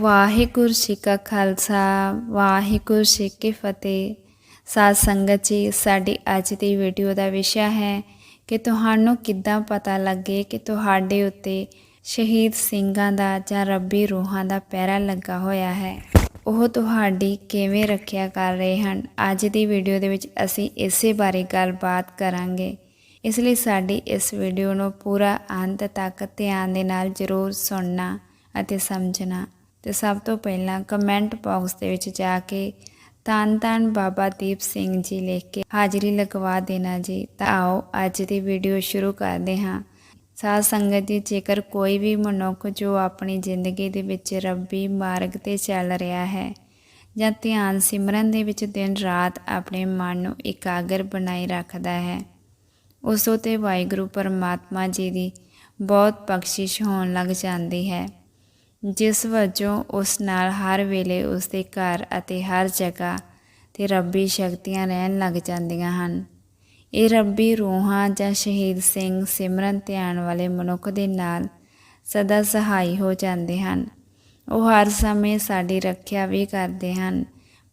ਵਾਹਿਗੁਰੂ ਜੀ ਕਾ ਖਾਲਸਾ, ਵਾਹਿਗੁਰੂ ਜੀ ਕੀ ਫਤਿਹ। ਸਾਧ ਸੰਗਤ ਜੀ, ਸਾਡੀ ਅੱਜ ਦੀ ਵੀਡੀਓ ਦਾ ਵਿਸ਼ਾ ਹੈ ਕਿ ਤੁਹਾਨੂੰ ਕਿੱਦਾਂ ਪਤਾ ਲੱਗੇ ਕਿ ਤੁਹਾਡੇ ਉੱਤੇ ਸ਼ਹੀਦ ਸਿੰਘਾਂ ਦਾ ਜਾਂ ਰੱਬੀ ਰੂਹਾਂ ਦਾ ਪਹਿਰਾ ਲੱਗਾ ਹੋਇਆ ਹੈ। ਉਹ ਤੁਹਾਡੀ ਕਿਵੇਂ ਰੱਖਿਆ ਕਰ ਰਹੇ ਹਨ? ਅੱਜ ਦੀ ਵੀਡੀਓ ਦੇ ਵਿੱਚ ਅਸੀਂ ਇਸੇ ਬਾਰੇ ਗੱਲਬਾਤ ਕਰਾਂਗੇ। ਇਸ ਲਈ ਸਾਡੀ ਇਸ ਵੀਡੀਓ ਨੂੰ ਪੂਰਾ ਅੰਤ ਤੱਕ ਧਿਆਨ ਦੇ ਨਾਲ ਜ਼ਰੂਰ ਸੁਣਨਾ ਅਤੇ ਸਮਝਣਾ। ਤੇ ਸਭ ਤੋਂ ਪਹਿਲਾਂ ਕਮੈਂਟ ਬਾਕਸ ਦੇ ਵਿੱਚ ਜਾ ਕੇ ਤਨ ਤਨ ਬਾਬਾ ਦੀਪ ਸਿੰਘ ਜੀ ਲਿਖ ਕੇ ਹਾਜ਼ਰੀ ਲਗਵਾ ਦੇਣਾ ਜੀ। ਤਾਂ ਆਓ ਅੱਜ ਦੀ ਵੀਡੀਓ ਸ਼ੁਰੂ ਕਰਦੇ ਹਾਂ। ਸਾਧ ਸੰਗਤ ਜੀ, ਜੇਕਰ ਕੋਈ ਵੀ ਮਨੁੱਖ ਜੋ ਆਪਣੀ ਜ਼ਿੰਦਗੀ ਦੇ ਵਿੱਚ ਰੱਬੀ ਮਾਰਗ ਤੇ ਚੱਲ ਰਿਹਾ ਹੈ ਜਾਂ ਧਿਆਨ ਸਿਮਰਨ ਦੇ ਵਿੱਚ ਦਿਨ ਰਾਤ ਆਪਣੇ ਮਨ ਨੂੰ ਇਕਾਗਰ ਬਣਾਈ ਰੱਖਦਾ ਹੈ, ਉਸ ਉਤੇ ਵਾਹਿਗੁਰੂ ਪਰਮਾਤਮਾ ਜੀ ਦੀ ਬਹੁਤ ਬਖਸ਼ਿਸ਼ ਹੋਣ ਲੱਗ ਜਾਂਦੀ ਹੈ। ਜਿਸ ਵਜੋਂ ਉਸ ਨਾਲ ਹਰ ਵੇਲੇ ਉਸ ਦੇ ਘਰ ਅਤੇ ਹਰ ਜਗ੍ਹਾ ਤੇ ਰੱਬੀ ਸ਼ਕਤੀਆਂ ਰਹਿਣ ਲੱਗ ਜਾਂਦੀਆਂ ਹਨ। ਇਹ ਰੱਬੀ ਰੂਹਾਂ ਜਾਂ ਸ਼ਹੀਦ ਸਿੰਘ ਸਿਮਰਨ ਧਿਆਨ ਵਾਲੇ ਮਨੁੱਖ ਦੇ ਨਾਲ ਸਦਾ ਸਹਾਈ ਹੋ ਜਾਂਦੇ ਹਨ। ਉਹ ਹਰ ਸਮੇਂ ਸਾਡੀ ਰੱਖਿਆ ਵੀ ਕਰਦੇ ਹਨ।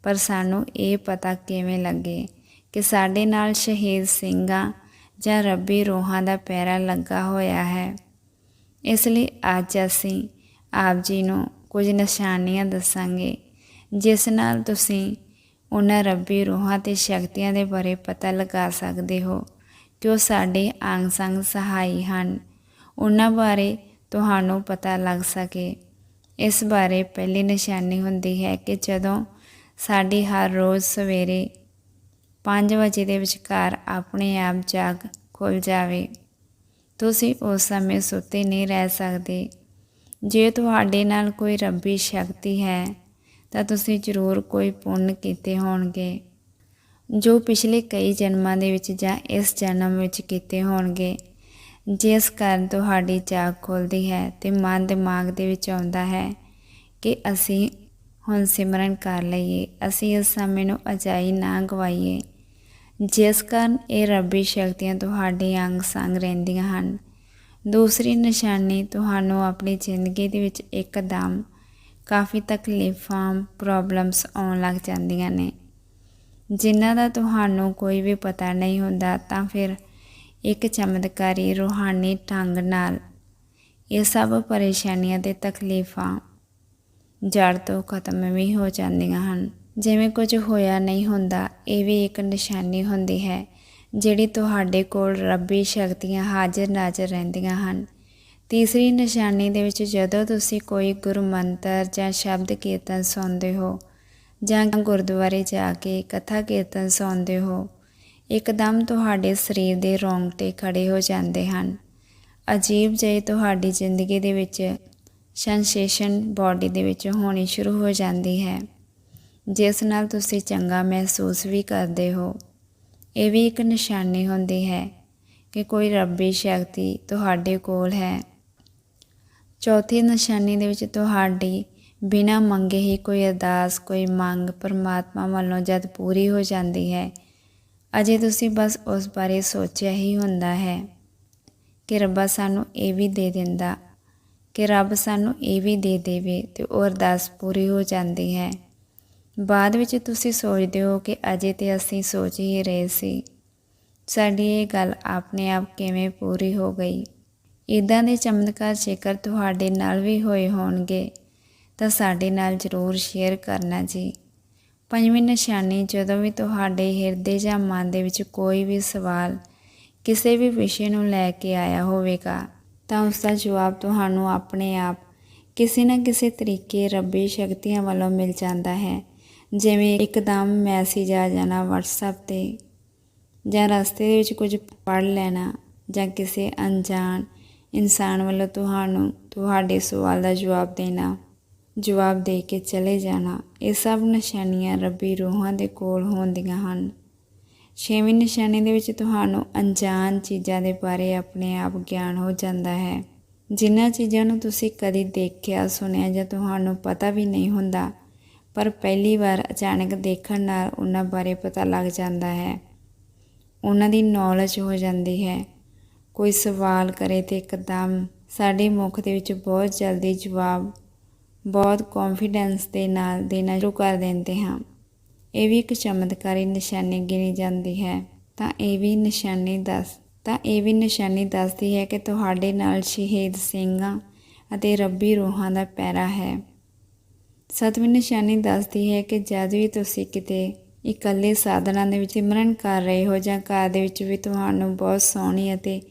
ਪਰ ਸਾਨੂੰ ਇਹ ਪਤਾ ਕਿਵੇਂ ਲੱਗੇ ਕਿ ਸਾਡੇ ਨਾਲ ਸ਼ਹੀਦ ਸਿੰਘਾਂ ਜਾਂ ਰੱਬੀ ਰੂਹਾਂ ਦਾ ਪੈਰਾ ਲੱਗਾ ਹੋਇਆ ਹੈ। ਇਸ ਲਈ ਅੱਜ ਅਸੀਂ ਆਪ ਜੀ ਨੂੰ ਕੁਝ ਨਿਸ਼ਾਨੀਆਂ ਦੱਸਾਂਗੇ, ਜਿਸ ਨਾਲ ਤੁਸੀਂ ਉਹਨਾਂ ਰੱਬੀ ਰੂਹਾਂ ਤੇ ਸ਼ਕਤੀਆਂ ਦੇ ਬਾਰੇ ਪਤਾ ਲਗਾ ਸਕਦੇ ਹੋ ਕਿ ਉਹ ਸਾਡੇ ਅੰਗ ਸੰਗ ਸਹਾਈ ਹਨ। ਉਹਨਾਂ ਬਾਰੇ ਤੁਹਾਨੂੰ ਪਤਾ ਲੱਗ ਸਕੇ। ਇਸ ਬਾਰੇ ਪਹਿਲੀ ਨਿਸ਼ਾਨੀ ਹੁੰਦੀ ਹੈ ਕਿ ਜਦੋਂ ਸਾਡੀ ਹਰ ਰੋਜ਼ ਸਵੇਰੇ 5 ਵਜੇ ਦੇ ਵਿਚਕਾਰ ਆਪਣੇ ਆਪ ਜਾਗ ਖੁੱਲ ਜਾਵੇ, ਤੁਸੀਂ ਉਸ ਸਮੇਂ ਸੁੱਤੇ ਨਹੀਂ ਰਹਿ ਸਕਦੇ। ਜੇ ਤੁਹਾਡੇ ਨਾਲ ਕੋਈ ਰੱਬੀ ਸ਼ਕਤੀ ਹੈ, ਤਾਂ ਤੁਸੀਂ ਜ਼ਰੂਰ ਕੋਈ ਪੁੰਨ ਕੀਤੇ ਹੋਣਗੇ, ਜੋ ਪਿਛਲੇ ਕਈ ਜਨਮਾਂ ਦੇ ਵਿੱਚ ਜਾਂ ਇਸ ਜਨਮ ਵਿੱਚ ਕੀਤੇ ਹੋਣਗੇ। ਜਿਸ ਕਾਰਨ ਤੁਹਾਡੀ ਜਾਗ ਖੁੱਲਦੀ ਹੈ ਤੇ ਮਨ ਦਿਮਾਗ ਦੇ ਵਿੱਚ ਆਉਂਦਾ ਹੈ ਕਿ ਅਸੀਂ ਹੁਣ ਸਿਮਰਨ ਕਰ ਲਈਏ, ਅਸੀਂ ਇਸ ਸਮੇਂ ਨੂੰ ਅਜਾਈ ਨਾ ਗਵਾਈਏ। ਜਿਸ ਕਾਰਨ ਇਹ ਰੱਬੀ ਸ਼ਕਤੀਆਂ ਤੁਹਾਡੇ ਅੰਗ ਸੰਗ ਰਹਿੰਦੀਆਂ ਹਨ ਦੂਸਰੀ ਨਿਸ਼ਾਨੀ ਤੁਹਾਨੂੰ ਆਪਣੀ ਜ਼ਿੰਦਗੀ ਦੇ ਵਿੱਚ ਇੱਕਦਮ ਕਾਫੀ ਤਕਲੀਫਾਂ ਪ੍ਰੋਬਲਮਸ ਆਉਣ ਲੱਗ ਜਾਂਦੀਆਂ ਨੇ। ਜਿਨ੍ਹਾਂ ਦਾ ਤੁਹਾਨੂੰ ਕੋਈ ਵੀ ਪਤਾ ਨਹੀਂ ਹੁੰਦਾ ਤਾਂ ਫਿਰ ਇੱਕ ਚਮਤਕਾਰੀ ਰੂਹਾਨੀ ਢੰਗ ਨਾਲ ਇਹ ਸਭ ਪਰੇਸ਼ਾਨੀਆਂ ਤੇ ਤਕਲੀਫਾਂ ਜੜ ਤੋਂ ਖਤਮ ਵੀ ਹੋ ਜਾਂਦੀਆਂ ਹਨ। ਜਿਵੇਂ ਕੁਝ ਹੋਇਆ ਨਹੀਂ ਹੁੰਦਾ, ਇਹ ਵੀ ਇੱਕ ਨਿਸ਼ਾਨੀ ਹੁੰਦੀ ਹੈ। ਜਿਹੜੀ ਤੁਹਾਡੇ ਕੋਲ ਰੱਬੀ ਸ਼ਕਤੀਆਂ ਹਾਜ਼ਰ ਨਾਜ਼ਰ ਰਹਿੰਦੀਆਂ ਹਨ। ਤੀਸਰੀ ਨਿਸ਼ਾਨੀ ਦੇ ਵਿੱਚ ਜਦੋਂ ਤੁਸੀਂ ਕੋਈ ਗੁਰਮੰਤਰ ਜਾਂ ਸ਼ਬਦ ਕੀਰਤਨ ਸੁਣਦੇ ਹੋ ਜਾਂ ਗੁਰਦੁਆਰੇ ਜਾ ਕੇ ਕਥਾ ਕੀਰਤਨ ਸੁਣਦੇ ਹੋ, ਇੱਕਦਮ ਤੁਹਾਡੇ ਸਰੀਰ ਦੇ ਰੋਂਗਟੇ ਖੜੇ ਹੋ ਜਾਂਦੇ ਹਨ। ਅਜੀਬ ਜਿਹੀ ਤੁਹਾਡੀ ਜ਼ਿੰਦਗੀ ਦੇ ਵਿੱਚ ਸੈਂਸੇਸ਼ਨ ਬਾਡੀ ਦੇ ਵਿੱਚ ਹੋਣੀ ਸ਼ੁਰੂ ਹੋ ਜਾਂਦੀ ਹੈ, ਜਿਸ ਨਾਲ ਤੁਸੀਂ ਚੰਗਾ ਮਹਿਸੂਸ ਵੀ ਕਰਦੇ ਹੋ। ਇਹ ਵੀ ਇੱਕ ਨਿਸ਼ਾਨੀ ਹੁੰਦੀ ਹੈ ਕਿ ਕੋਈ ਰੱਬੀ ਸ਼ਕਤੀ ਤੁਹਾਡੇ ਕੋਲ ਹੈ। ਚੌਥੀ ਨਿਸ਼ਾਨੀ ਦੇ ਵਿੱਚ ਤੁਹਾਡੀ ਬਿਨਾਂ ਮੰਗੇ ਹੀ ਕੋਈ ਅਰਦਾਸ, ਕੋਈ ਮੰਗ ਪਰਮਾਤਮਾ ਵੱਲੋਂ ਜਦ ਪੂਰੀ ਹੋ ਜਾਂਦੀ ਹੈ, ਅਜੇ ਤੁਸੀਂ ਬਸ ਉਸ ਬਾਰੇ ਸੋਚਿਆ ਹੀ ਹੁੰਦਾ ਹੈ ਕਿ ਰੱਬਾ ਸਾਨੂੰ ਇਹ ਵੀ ਦੇ ਦਿੰਦਾ, ਕਿ ਰੱਬ ਸਾਨੂੰ ਇਹ ਵੀ ਦੇ ਦੇਵੇ ਤੇ ਉਹ ਅਰਦਾਸ ਪੂਰੀ ਹੋ ਜਾਂਦੀ ਹੈ। ਬਾਅਦ ਵਿੱਚ ਤੁਸੀਂ ਸੋਚਦੇ ਹੋ ਕਿ ਅਜੇ ਤੇ ਅਸੀਂ ਸੋਚ ਹੀ ਰਹੇ ਸੀ। ਸਾਡੀ ਇਹ ਗੱਲ ਆਪਣੇ ਆਪ ਕਿਵੇਂ ਪੂਰੀ ਹੋ ਗਈ? ਇਦਾਂ ਦੇ ਚਮਤਕਾਰ ਜੇਕਰ ਤੁਹਾਡੇ ਨਾਲ ਵੀ ਹੋਏ ਹੋਣਗੇ, ਤਾਂ ਸਾਡੇ ਨਾਲ ਜ਼ਰੂਰ ਸ਼ੇਅਰ ਕਰਨਾ ਜੀ। ਪੰਜਵੀਂ ਨਿਸ਼ਾਨੀ, ਜਦੋਂ ਵੀ ਤੁਹਾਡੇ ਹਿਰਦੇ ਜਾਂ ਮਨ ਦੇ ਵਿੱਚ ਕੋਈ ਵੀ ਸਵਾਲ ਕਿਸੇ ਵੀ ਵਿਸ਼ੇ ਨੂੰ ਲੈ ਕੇ ਆਇਆ ਹੋਵੇਗਾ, ਤਾਂ ਉਸ ਦਾ ਜਵਾਬ ਤੁਹਾਨੂੰ ਆਪਣੇ ਆਪ ਕਿਸੇ ਨਾ ਕਿਸੇ ਤਰੀਕੇ ਰੱਬੀ ਸ਼ਕਤੀਆਂ ਵੱਲੋਂ ਮਿਲ ਜਾਂਦਾ ਹੈ। ਜਿਵੇਂ ਇੱਕਦਮ ਮੈਸੇਜ ਆ ਜਾਣਾ WhatsApp ਤੇ ਜਾਂ ਰਸਤੇ ਦੇ ਵਿੱਚ ਕੁਝ ਪੜ੍ਹ ਲੈਣਾ ਜਾਂ ਕਿਸੇ ਅਣਜਾਣ ਇਨਸਾਨ ਵੱਲੋਂ ਤੁਹਾਨੂੰ ਤੁਹਾਡੇ ਸਵਾਲ ਦਾ ਜਵਾਬ ਦੇਣਾ, ਜਵਾਬ ਦੇ ਕੇ ਚਲੇ ਜਾਣਾ, ਇਹ ਸਭ ਨਿਸ਼ਾਨੀਆਂ ਰੱਬੀ ਰੂਹਾਂ ਦੇ ਕੋਲ ਹੁੰਦੀਆਂ ਹਨ। ਛੇਵੀਂ ਨਿਸ਼ਾਨੀ ਦੇ ਵਿੱਚ ਤੁਹਾਨੂੰ ਅਣਜਾਣ ਚੀਜ਼ਾਂ ਦੇ ਬਾਰੇ ਆਪਣੇ ਆਪ ਗਿਆਨ ਹੋ ਜਾਂਦਾ ਹੈ। ਜਿਨ੍ਹਾਂ ਚੀਜ਼ਾਂ ਨੂੰ ਤੁਸੀਂ ਕਦੀ ਦੇਖਿਆ, ਸੁਣਿਆ ਜਾਂ ਤੁਹਾਨੂੰ ਪਤਾ ਵੀ ਨਹੀਂ ਹੁੰਦਾ ਪਰ ਪਹਿਲੀ ਵਾਰ ਅਚਾਨਕ ਦੇਖਣ ਨਾਲ ਉਹਨਾਂ ਬਾਰੇ ਪਤਾ ਲੱਗ ਜਾਂਦਾ ਹੈ। ਉਹਨਾਂ ਦੀ ਨੌਲੇਜ ਹੋ ਜਾਂਦੀ ਹੈ। ਕੋਈ ਸਵਾਲ ਕਰੇ ਤੇ ਇੱਕਦਮ ਸਾਡੇ ਮੁਖ ਦੇ ਵਿੱਚ ਬਹੁਤ ਜਲਦੀ ਜਵਾਬ, ਬਹੁਤ ਕੌਨਫੀਡੈਂਸ ਦੇ ਨਾਲ ਦੇਣਾ ਸ਼ੁਰੂ ਕਰ ਦਿੰਦੇ ਹਾਂ। ਇਹ ਵੀ ਇੱਕ ਚਮਤਕਾਰੀ ਨਿਸ਼ਾਨੀ ਗਿਣੀ ਜਾਂਦੀ ਹੈ। ਤਾਂ ਇਹ ਵੀ ਨਿਸ਼ਾਨੀ ਦੱਸ, ਤਾਂ ਇਹ ਵੀ ਨਿਸ਼ਾਨੀ ਦੱਸਦੀ ਹੈ ਕਿ ਤੁਹਾਡੇ ਨਾਲ ਸ਼ਹੀਦ ਸਿੰਘਾਂ ਅਤੇ ਰੱਬੀ ਰੂਹਾਂ ਦਾ ਪੈਰਾ ਹੈ। ਸਤਵੀਂ ਨਿਸ਼ਾਨੀ ਦੱਸਦੀ ਹੈ ਕਿ ਜਦ ਵੀ ਤੁਸੀਂ ਕਿਤੇ ਇਕੱਲੇ ਸਾਧਨਾ ਦੇ ਵਿੱਚ ਸਿਮਰਨ ਕਰ ਰਹੇ ਹੋ ਜਾਂ ਘਰ ਦੇ ਵਿੱਚ ਵੀ ਤੁਹਾਨੂੰ ਬਹੁਤ ਸੋਹਣੀ ਅਤੇ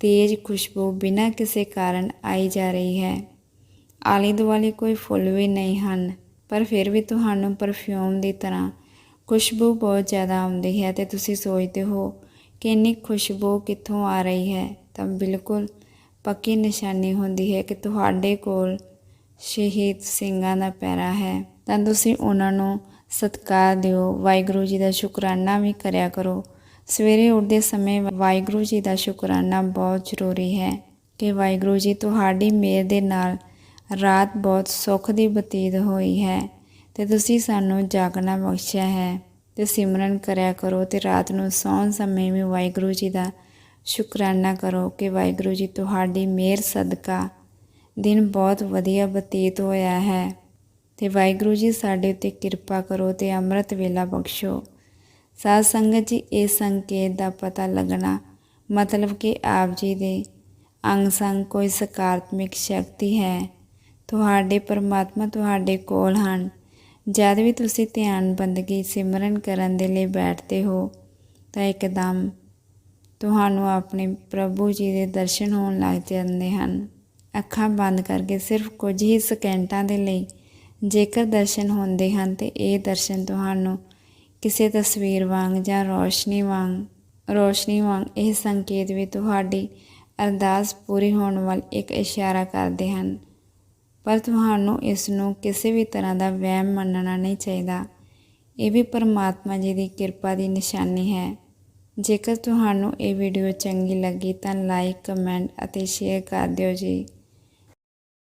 ਤੇਜ਼ ਖੁਸ਼ਬੂ ਬਿਨਾਂ ਕਿਸੇ ਕਾਰਨ ਆਈ ਜਾ ਰਹੀ ਹੈ। ਆਲੇ ਦੁਆਲੇ ਕੋਈ ਫੁੱਲ ਵੀ ਨਹੀਂ ਹਨ, ਪਰ ਫਿਰ ਵੀ ਤੁਹਾਨੂੰ ਪਰਫਿਊਮ ਦੀ ਤਰ੍ਹਾਂ ਖੁਸ਼ਬੂ ਬਹੁਤ ਜ਼ਿਆਦਾ ਆਉਂਦੀ ਹੈ ਤੇ ਤੁਸੀਂ ਸੋਚਦੇ ਹੋ ਕਿ ਇੰਨੀ ਖੁਸ਼ਬੂ ਕਿੱਥੋਂ ਆ ਰਹੀ ਹੈ। ਤਾਂ ਬਿਲਕੁਲ ਪੱਕੀ ਨਿਸ਼ਾਨੀ ਹੁੰਦੀ ਹੈ ਕਿ ਤੁਹਾਡੇ ਕੋਲ ਸ਼ਹੀਦ ਸਿੰਘਾਂ ਦਾ ਪੈਰਾ ਹੈ, ਤਾਂ ਤੁਸੀਂ ਉਹਨਾਂ ਨੂੰ ਸਤਿਕਾਰ ਦਿਓ। ਵਾਹਿਗੁਰੂ ਜੀ ਦਾ ਸ਼ੁਕਰਾਨਾ ਵੀ ਕਰਿਆ ਕਰੋ। ਸਵੇਰੇ ਉੱਠਦੇ ਸਮੇਂ ਵਾਹਿਗੁਰੂ ਜੀ ਦਾ ਸ਼ੁਕਰਾਨਾ ਬਹੁਤ ਜ਼ਰੂਰੀ ਹੈ ਕਿ ਵਾਹਿਗੁਰੂ ਜੀ ਤੁਹਾਡੀ ਮਿਹਰ ਦੇ ਨਾਲ ਰਾਤ ਬਹੁਤ ਸੁੱਖ ਦੀ ਬਤੀਤ ਹੋਈ ਹੈ ਤੇ ਤੁਸੀਂ ਸਾਨੂੰ ਜਾਗਣਾ ਬਖਸ਼ਿਆ ਹੈ ਤੇ ਸਿਮਰਨ ਕਰਿਆ ਕਰੋ ਤੇ ਰਾਤ ਨੂੰ ਸੌਣ ਸਮੇਂ ਵੀ ਵਾਹਿਗੁਰੂ ਜੀ ਦਾ ਸ਼ੁਕਰਾਨਾ ਕਰੋ ਕਿ ਵਾਹਿਗੁਰੂ ਜੀ ਤੁਹਾਡੀ ਮਿਹਰ ਸਦਕਾ ਦਿਨ ਬਹੁਤ ਵਧੀਆ ਬਤੀਤ ਹੋਇਆ ਹੈ। ਤੇ ਵਾਹਿਗੁਰੂ ਜੀ ਸਾਡੇ ਉੱਤੇ ਕਿਰਪਾ ਕਰੋ ਤੇ ਅੰਮ੍ਰਿਤ ਵੇਲਾ ਬਖਸ਼ੋ। ਸਾਧ ਸੰਗਤ ਜੀ ਇਸ ਸੰਕੇਤ ਦਾ ਪਤਾ ਲੱਗਣਾ ਮਤਲਬ ਕਿ ਆਪ ਜੀ ਦੇ ਅੰਗ ਸੰਗ ਕੋਈ ਸਕਾਰਾਤਮਕ ਸ਼ਕਤੀ ਹੈ। ਤੁਹਾਡੇ ਪਰਮਾਤਮਾ ਤੁਹਾਡੇ ਕੋਲ ਹਨ। ਜਦ ਵੀ ਤੁਸੀਂ ਧਿਆਨ ਬੰਦਗੀ ਸਿਮਰਨ ਕਰਨ ਦੇ ਲਈ ਬੈਠਦੇ ਹੋ, ਤਾਂ ਇੱਕਦਮ ਤੁਹਾਨੂੰ ਆਪਣੇ ਪ੍ਰਭੂ ਜੀ ਦੇ ਦਰਸ਼ਨ ਹੋਣ ਲੱਗ ਜਾਂਦੇ ਹਨ। ਅੱਖਾਂ ਬੰਦ ਕਰਕੇ ਸਿਰਫ ਕੁਝ ਹੀ ਸਕਿੰਟਾਂ ਦੇ ਲਈ ਜੇਕਰ ਦਰਸ਼ਨ ਹੁੰਦੇ ਹਨ ਤੇ ਇਹ ਦਰਸ਼ਨ ਤੁਹਾਨੂੰ ਕਿਸੇ ਤਸਵੀਰ ਵਾਂਗ ਜਾਂ ਰੋਸ਼ਨੀ ਵਾਂਗ ਰੋਸ਼ਨੀ ਵਾਂਗ ਇਹ ਸੰਕੇਤ ਵੀ ਤੁਹਾਡੀ ਅਰਦਾਸ ਪੂਰੀ ਹੋਣ ਵੱਲ ਇੱਕ ਇਸ਼ਾਰਾ ਕਰਦੇ ਹਨ। ਪਰ ਤੁਹਾਨੂੰ ਇਸ ਨੂੰ ਕਿਸੇ ਵੀ ਤਰ੍ਹਾਂ ਦਾ ਵਹਿਮ ਮੰਨਣਾ ਨਹੀਂ ਚਾਹੀਦਾ। ਇਹ ਵੀ ਪਰਮਾਤਮਾ ਜੀ ਦੀ ਕਿਰਪਾ ਦੀ ਨਿਸ਼ਾਨੀ ਹੈ। ਜੇਕਰ ਤੁਹਾਨੂੰ ਇਹ ਵੀਡੀਓ ਚੰਗੀ ਲੱਗੀ ਤਾਂ ਲਾਈਕ ਕਮੈਂਟ ਅਤੇ ਸ਼ੇਅਰ ਕਰ ਦਿਓ ਜੀ।